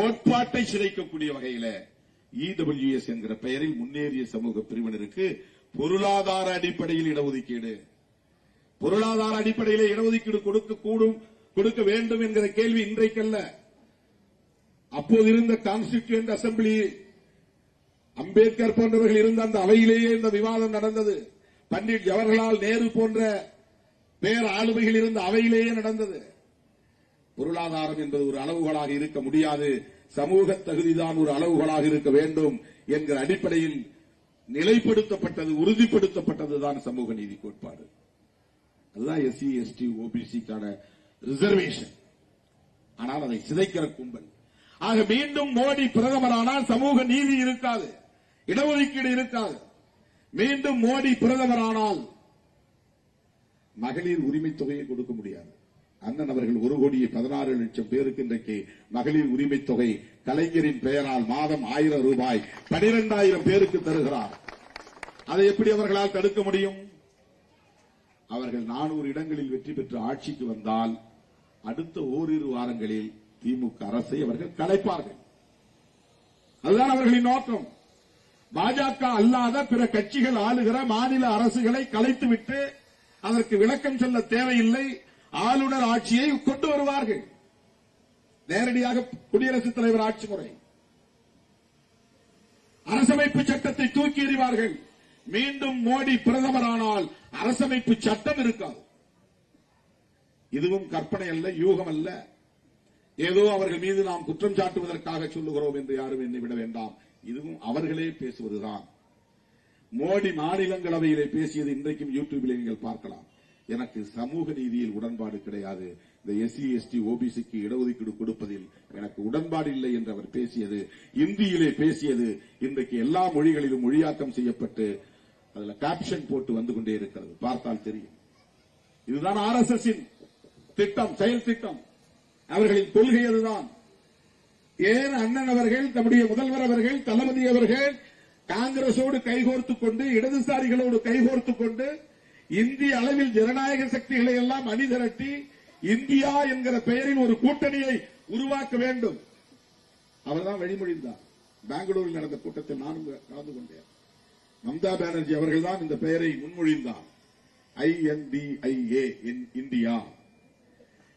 கோட்பாட்டை சிதைக்கக்கூடிய வகையில இடபிள்யூஎஸ் என்கிற பெயரில் முன்னேறிய சமூக பிரிவினருக்கு பொருளாதார அடிப்படையில் இடஒதுக்கீடு. பொருளாதார அடிப்படையில் இடஒதுக்கீடு கொடுக்க கூடும் கொடுக்க வேண்டும் என்கிற கேள்வி இன்றைக்கல்ல. அப்போது இருந்த கான்ஸ்டிடியூண்ட் அசம்பிளி அம்பேத்கர் போன்றவர்கள் இருந்த அந்த அவையிலேயே இந்த விவாதம் நடந்தது. பண்டிட் ஜவஹர்லால் நேரு போன்ற பேர் ஆளுமைகள் இருந்த அவையிலேயே நடந்தது. பொருளாதாரம் என்பது ஒரு அளவுகளாக இருக்க முடியாது. சமூக தகுதிதான் ஒரு அளவுகளாக இருக்க வேண்டும் என்கிற அடிப்படையில் நிலைப்படுத்தப்பட்டது உறுதிப்படுத்தப்பட்டதுதான் சமூக நீதி கோட்பாடு. அதுதான் எஸ்சி எஸ்டி ஓபிசிக்கான ரிசர்வேஷன் ஆனால் அதை சிதைக்கிற கும்பல். ஆக மீண்டும் மோடி பிரதமரானால் சமூக நீதி இருக்காது. இடஒதுக்கீடு இருக்காது. மீண்டும் மோடி பிரதமரானால் மகளிர் உரிமை தொகையை கொடுக்க முடியாது. அண்ணன் அவர்கள் ஒரு கோடியே பதினாறு லட்சம் பேருக்கு இன்றைக்கு மகளிர் உரிமை தொகை கலைஞரின் பெயரால் மாதம் ஆயிரம் ரூபாய் பனிரெண்டாயிரம் பேருக்கு தருகிறார். அதை எப்படி அவர்களால் தடுக்க முடியும்? அவர்கள் நானூறு இடங்களில் வெற்றி பெற்று ஆட்சிக்கு வந்தால் அடுத்த ஓரிரு வாரங்களில் திமுக அரசை அவர்கள் கலைப்பார்கள். அதுதான் அவர்களின் நோக்கம். பாஜக அல்லாத பிற கட்சிகள் ஆளுகிற மாநில அரசுகளை கலைத்துவிட்டு அதற்கு விளக்கம் சொல்ல தேவையில்லை. ஆளுநர் ஆட்சியை கொண்டு வருவார்கள். நேரடியாக குடியரசுத் தலைவர் ஆட்சி முறை. அரசமைப்பு சட்டத்தை தூக்கி எறிவார்கள். மீண்டும் மோடி பிரதமரானால் அரசமைப்பு சட்டம் இருக்காது. இதுவும் கற்பனை அல்ல யூகம் அல்ல. ஏதோ அவர்கள் மீது நாம் குற்றம் சாட்டுவதற்காக சொல்லுகிறோம் என்று யாரும் எண்ணிவிட வேண்டாம். இதுவும் அவர்களே பேசுவதுதான். மோடி மாநிலங்களவையிலே பேசியது இன்றைக்கும் யூடியூபில் நீங்கள் பார்க்கலாம். எனக்கு சமூக நீதியில் உடன்பாடு கிடையாது. இந்த எஸ்சி எஸ்டி ஓபிசிக்கு இடஒதுக்கீடு கொடுப்பதில் எனக்கு உடன்பாடு இல்லை என்று அவர் பேசியது இந்தியிலே பேசியது இன்றைக்கு எல்லா மொழிகளிலும் மொழியாக்கம் செய்யப்பட்டு அதுல கேப்ஷன் போட்டு வந்து கொண்டே இருக்கிறது. பார்த்தால் தெரியும். இதுதான் ஆர் எஸ் எஸ் திட்டம் செயல் திட்டம். அவர்களின் கொள்கை அதுதான். ஏன் அண்ணன் அவர்கள் தம்முடைய முதல்வர் அவர்கள் தளபதி அவர்கள் காங்கிரசோடு கைகோர்த்துக் கொண்டு இடதுசாரிகளோடு கைகோர்த்துக் கொண்டு இந்திய அளவில் ஜனநாயக சக்திகளை எல்லாம் அணிதிரட்டி இந்தியா என்கிற பெயரில் ஒரு கூட்டணியை உருவாக்க வேண்டும். அவர்தான் வழிமொழிந்தார் பெங்களூரில் நடந்த கூட்டத்தில் நானும் கலந்து கொண்டேன். மம்தா பானர்ஜி அவர்கள்தான் இந்த பெயரை முன்மொழிந்தார். I N D I A India.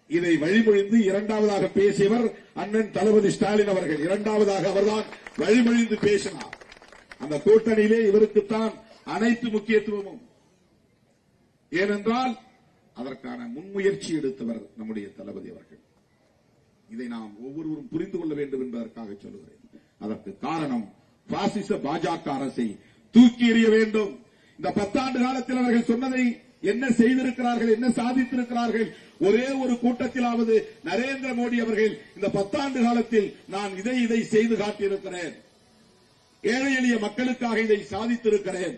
இதை வழிமொழிந்து இரண்டாவதாக பேசியவர் அண்ணன் தளபதி ஸ்டாலின் அவர்கள். இரண்டாவதாக அவர்தான் வழிமொழிந்து பேசினார். அந்த கூட்டணியிலே இவருக்குத்தான் அனைத்து முக்கியத்துவமும். ஏனென்றால் அதற்கான முன்முயற்சி எடுத்தவர் நம்முடைய தளபதி அவர்கள். இதை நாம் ஒவ்வொருவரும் புரிந்து கொள்ள வேண்டும் என்பதற்காக சொல்லுகிறேன். அதற்கு காரணம் பாசிச பாஜக அரசை தூக்கி எறிய வேண்டும். இந்த பத்தாண்டு காலத்தில் அவர்கள் சொன்னதை என்ன செய்திருக்கிறார்கள் என்ன சாதித்திருக்கிறார்கள் ஒரே ஒரு கூட்டத்திலாவது நரேந்திர மோடி அவர்கள் இந்த பத்தாண்டு காலத்தில் நான் இதை இதை செய்து காட்டியிருக்கிறேன். ஏழை எளிய மக்களுக்காக இதை சாதித்திருக்கிறேன்.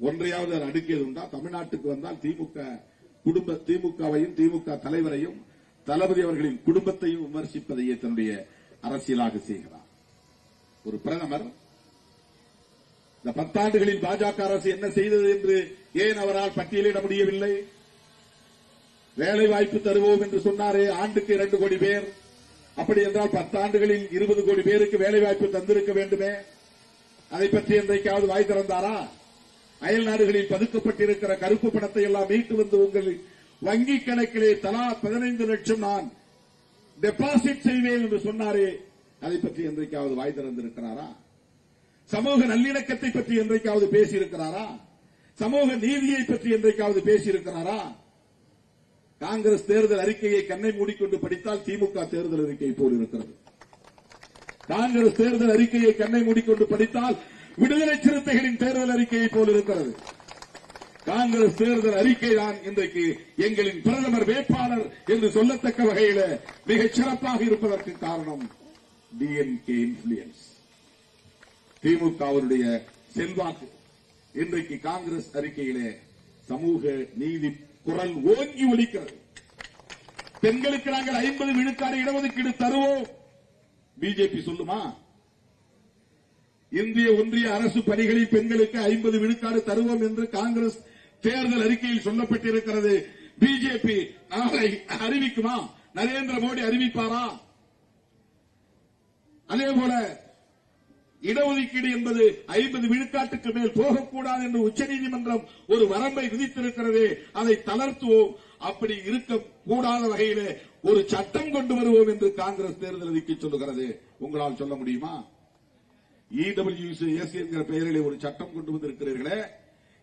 ஒன்றையாவது அவர் அடுக்கியது உண்டா? தமிழ்நாட்டுக்கு வந்தால் திமுக குடும்ப திமுகவையும் திமுக தலைவரையும் தளபதி அவர்களின் குடும்பத்தையும் விமர்சிப்பதையே தன்னுடைய அரசியலாக செய்கிறார். ஒரு பிரதமர் இந்த பத்தாண்டுகளில் பாஜக அரசு என்ன செய்தது என்று ஏன் அவரால் பட்டியலிட முடியவில்லை? வேலை வாய்ப்பு தருவோம் என்று சொன்னாரே ஆண்டுக்கு இரண்டு கோடி பேர். அப்படி என்றால் பத்தாண்டுகளில் இருபது கோடி பேருக்கு வேலை வாய்ப்பு தந்திருக்க வேண்டுமே? அதை பற்றி என்றைக்காவது வாய் திறந்தாரா? அயல் நாடுகளில் பதுக்கப்பட்டிருக்கிற கருப்பு பணத்தை எல்லாம் மீட்டு வந்து உங்கள் வங்கி கணக்கிலே தலா பதினைந்து லட்சம் நான் டெபாசிட் செய்வேன் என்று சொன்னாரே. அதை பற்றி என்றைக்காவது வாய் திறந்திருக்கிறாரா? சமூக நல்லிணக்கத்தை பற்றி என்றைக்காவது பேசியிருக்கிறாரா? சமூக நீதியை பற்றி என்றைக்காவது பேசியிருக்கிறாரா? காங்கிரஸ் தேர்தல் அறிக்கையை கண்ணை மூடிக்கொண்டு படித்தால் திமுக தேர்தல் அறிக்கை போல் இருக்கிறது. காங்கிரஸ் தேர்தல் அறிக்கையை கண்ணை மூடிக்கொண்டு படித்தால் விடுதலை சிறுத்தைகளின் தேர்தல் அறிக்கையை போல் இருக்கிறது. காங்கிரஸ் தேர்தல் அறிக்கை தான் இன்றைக்கு எங்களின் பிரதமர் வேட்பாளர் என்று சொல்லத்தக்க வகையில் மிகச் சிறப்பாக இருப்பதற்கு காரணம் டிஎன்கே இன்ஃபுளுயன்ஸ் திமுகவினுடைய செல்வாக்கு. இன்றைக்கு காங்கிரஸ் அறிக்கையிலே சமூக நீதி குரல் ஓங்கி ஒலிக்கிறது. பெண்களுக்கு நாங்கள் ஐம்பது விழுக்காடு இடஒதுக்கீடு தருவோம். பிஜேபி சொல்லுமா? இந்திய ஒன்றிய அரசு பணிகளில் பெண்களுக்கு ஐம்பது விழுக்காடு தருவோம் என்று காங்கிரஸ் தேர்தல் அறிக்கையில் சொல்லப்பட்டிருக்கிறது. பிஜேபி நாளை அறிவிக்குமா? நரேந்திர மோடி அறிவிப்பாரா? அதேபோல இடஒதுக்கீடு என்பது ஐம்பது விழுக்காட்டுக்கு மேல் போகக்கூடாது என்று உச்சநீதிமன்றம் ஒரு வரம்பை விதித்திருக்கிறது. அதை தளர்த்துவோம். அப்படி இருக்க கூடாத வகையிலே ஒரு சட்டம் கொண்டு வருவோம் என்று காங்கிரஸ் தேர்தல் அறிக்கை சொல்லுகிறது. உங்களால் சொல்ல முடியுமா? இடபிள்யூசிஎஸ் என்கிற பெயரிலே ஒரு சட்டம் கொண்டு வந்திருக்கிறீர்களே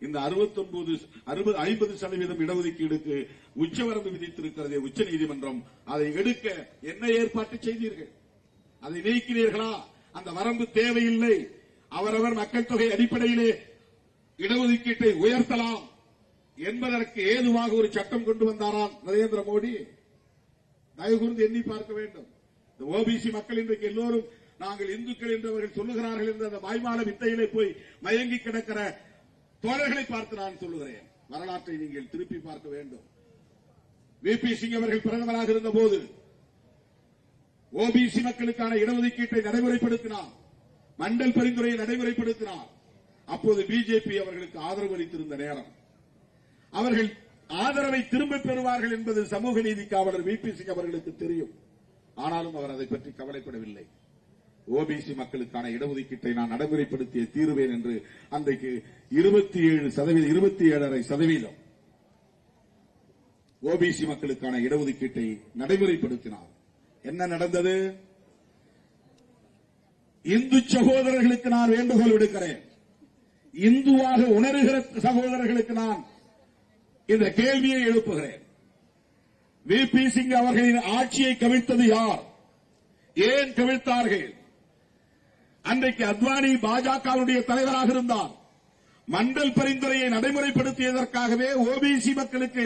இந்த 69 அறுபது ஐம்பது சதவீதம் இடஒதுக்கீடுக்கு உச்சவரம்பு விதித்திருக்கிறதே உச்ச நீதிமன்றம். அதை எடுக்க என்ன ஏற்பாட்டு செய்தீர்கள்? அதை நீக்கிறீர்களா அந்த வரம்பு தேவையில்லை. அவரவர் மக்கள் தொகை அடிப்படையிலே இடஒதுக்கீட்டை உயர்த்தலாம் என்பதற்கு ஏதுவாக ஒரு சட்டம் கொண்டு வந்தாராம் நரேந்திர மோடி. தயவு கூர்ந்து எண்ணி பார்க்க வேண்டும். இந்த ஓபிசி மக்கள் இன்றைக்கு எல்லோரும் நாங்கள் இந்துக்கள் என்று அவர்கள் சொல்லுகிறார்கள் என்று அந்த வாய்மால வித்தையிலே போய் மயங்கி கிடக்கிற தோழர்களை பார்த்து நான் சொல்லுகிறேன். வரலாற்றை நீங்கள் திருப்பி பார்க்க வேண்டும். விபி சிங் அவர்கள் பிரதமராக இருந்த போது ஓபிசி மக்களுக்கான இடஒதுக்கீட்டை நடைமுறைப்படுத்தினார். மண்டல் பரிந்துரையை நடைமுறைப்படுத்தினார். அப்போது பிஜேபி அவர்களுக்கு ஆதரவு அளித்திருந்த நேரம். அவர்கள் ஆதரவை திரும்பப் பெறுவார்கள் என்பது சமூக நீதி காவலர் விபி சிங் அவர்களுக்கு தெரியும். ஆனாலும் அவர் அதை பற்றி கவலைப்படவில்லை. ஓபிசி மக்களுக்கான இடஒதுக்கீட்டை நான் நடைமுறைப்படுத்திய தீருவேன் என்று அன்றைக்கு இருபத்தி ஏழு சதவீதம் இருபத்தி ஏழரை சதவீதம் ஓபிசி மக்களுக்கான இடஒதுக்கீட்டை நடைமுறைப்படுத்தினார். என்ன நடந்தது? இந்து சகோதரர்களுக்கு நான் வேண்டுகோள் விடுக்கிறேன். இந்துவாக உணர்கிற சகோதரர்களுக்கு நான் இந்த கேள்வியை எழுப்புகிறேன். வி. பி. சிங் அவர்களின் ஆட்சியை கவிழ்த்தது யார்? ஏன் கவிழ்த்தார்கள்? அன்றைக்கு அத்வானி பாஜகவுடைய தலைவராக இருந்தார். மண்டல் பரிந்துரையை நடைமுறைப்படுத்தியதற்காகவே ஓபிசி மக்களுக்கு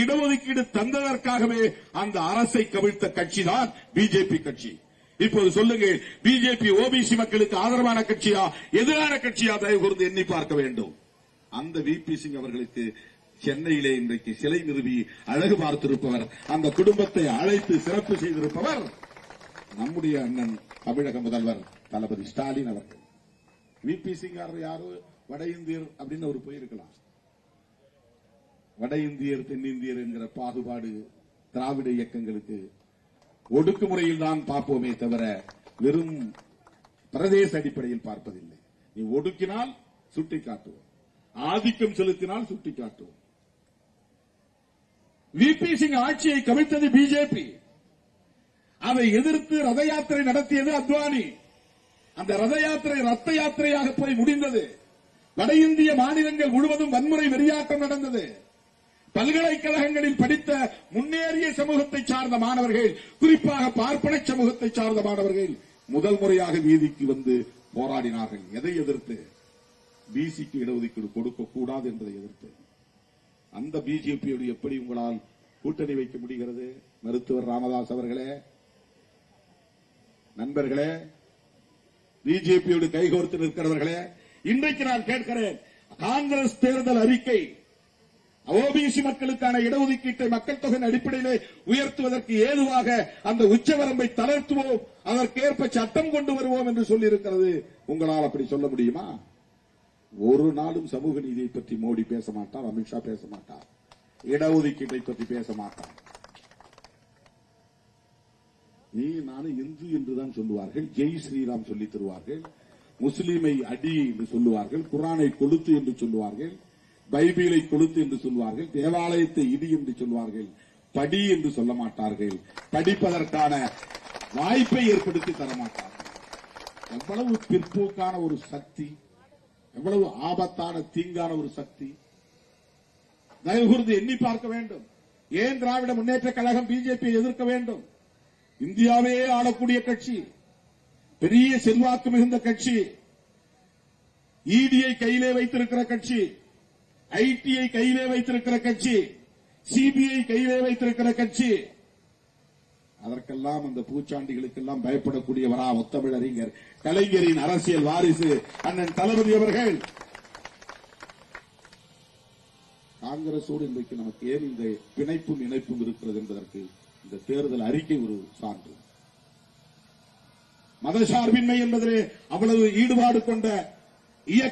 இடஒதுக்கீடு தந்ததற்காகவே அந்த அரசை கவிழ்த்த கட்சிதான் பிஜேபி கட்சி. இப்போது சொல்லுங்க பிஜேபி ஓபிசி மக்களுக்கு ஆதரவான கட்சியா எதிரான கட்சியா? தயவு கூர்ந்து எண்ணி பார்க்க வேண்டும். அந்த விபி சிங் அவர்களுக்கு சென்னையிலே இன்றைக்கு சிலை நிறுவி அழகு பார்த்திருப்பவர். அந்த குடும்பத்தை அழைத்து சிறப்பு செய்திருப்பவர் நம்முடைய அண்ணன் தமிழக முதல்வர் தளபதி ஸ்டாலின் அவர்கள். விபி சிங்கார் யாரு? வட இந்தியர் அப்படின்னு அவர் போயிருக்கலாம். வட இந்தியர் தென்னிந்தியர் என்கிற பாகுபாடு திராவிட இயக்கங்களுக்கு ஒடுக்குமுறையில் தான் பார்ப்போமே தவிர வெறும் பிரதேச அடிப்படையில் பார்ப்பதில்லை. நீ ஒடுக்கினால் சுட்டி காட்டுவோம் ஆதிக்கம் செலுத்தினால் சுட்டி காட்டுவோம் விபி சிங் ஆட்சியை கவிழ்த்தது பிஜேபி அதை எதிர்த்து ரத யாத்திரை நடத்தியது அத்வானி. அந்த ரத யாத்திரை ரத்த யாத்திரையாக போய் முடிந்தது. வட இந்திய மாநிலங்கள் முழுவதும் வன்முறை வெறியாட்டம் நடந்தது. பல்கலைக்கழகங்களில் படித்த முன்னேறிய சமூகத்தை சார்ந்த மாணவர்கள் குறிப்பாக பார்ப்பன சமூகத்தை சார்ந்த மாணவர்கள் முதல் முறையாக வீதிக்கு வந்து போராடினார்கள். எதை எதிர்த்து? பிசிக்கு இடஒதுக்கீடு கொடுக்க கூடாது என்பதை எதிர்த்து. அந்த பிஜேபியோடு எப்படி உங்களால் கூட்டணி வைக்க முடிகிறது? மருத்துவர் ராமதாஸ் அவர்களே நண்பர்களே பிஜேபியோடு கைகோர்த்து நிற்கிறவர்களே இன்றைக்கு நான் கேட்கிறேன் காங்கிரஸ் தேர்தல் அறிக்கை ஓபிசி மக்களுக்கான இடஒதுக்கீட்டை மக்கள் தொகையின் அடிப்படையிலே உயர்த்துவதற்கு ஏதுவாக அந்த உச்சவரம்பை தளர்த்துவோம் அதற்கேற்ப சட்டம் கொண்டு வருவோம் என்று சொல்லியிருக்கிறது. உங்களால் அப்படி சொல்ல முடியுமா? ஒரு நாளும் சமூக நீதியை பற்றி மோடி பேச மாட்டார் அமித்ஷா பேச மாட்டார். இடஒதுக்கீட்டை பற்றி பேச மாட்டார். நீ நானும் இந்து என்றுதான் சொல்லுவார்கள். ஜெய் ஸ்ரீராம் சொல்லித் தருவார்கள். முஸ்லீமை அடி என்று சொல்லுவார்கள். குரானை கொளுத்து என்று சொல்லுவார்கள். பைபிளை கொளுத்து என்று சொல்வார்கள் தேவாலயத்தை இடி என்று சொல்வார்கள் படி என்று சொல்ல மாட்டார்கள். படிப்பதற்கான வாய்ப்பை ஏற்படுத்தி தரமாட்டார்கள் எவ்வளவு பிற்போக்கான ஒரு சக்தி எவ்வளவு ஆபத்தான தீங்கான ஒரு சக்தி. தயவு கூர்ந்து எண்ணி பார்க்க வேண்டும். ஏன் திராவிட முன்னேற்ற கழகம் பிஜேபியை எதிர்க்க வேண்டும்? இந்தியாவே ஆளக்கூடிய கட்சி பெரிய செல்வாக்கு மிகுந்த கட்சி இடியை கையிலே வைத்திருக்கிற கட்சி ஐடிஐ கையிலே வைத்திருக்கிற கட்சி சிபிஐ கையிலே வைத்திருக்கிற கட்சி. அதற்கெல்லாம் அந்த பூச்சாண்டிகளுக்கெல்லாம் பயப்படக்கூடியவரா முத்தமிழ் அறிஞர் கலைஞரின் அரசியல் வாரிசு அண்ணன் தளபதி அவர்கள். காங்கிரசோடு இன்றைக்கு நமக்கு ஏன் இந்த பிணைப்பும் இணைப்பும் இருக்கிறது என்பதற்கு இந்த தேர்தல் அறிக்கை ஒரு சான்று. மதசார்பின்மை என்பதிலே அவ்வளவு ஈடுபாடு கொண்ட இயக்க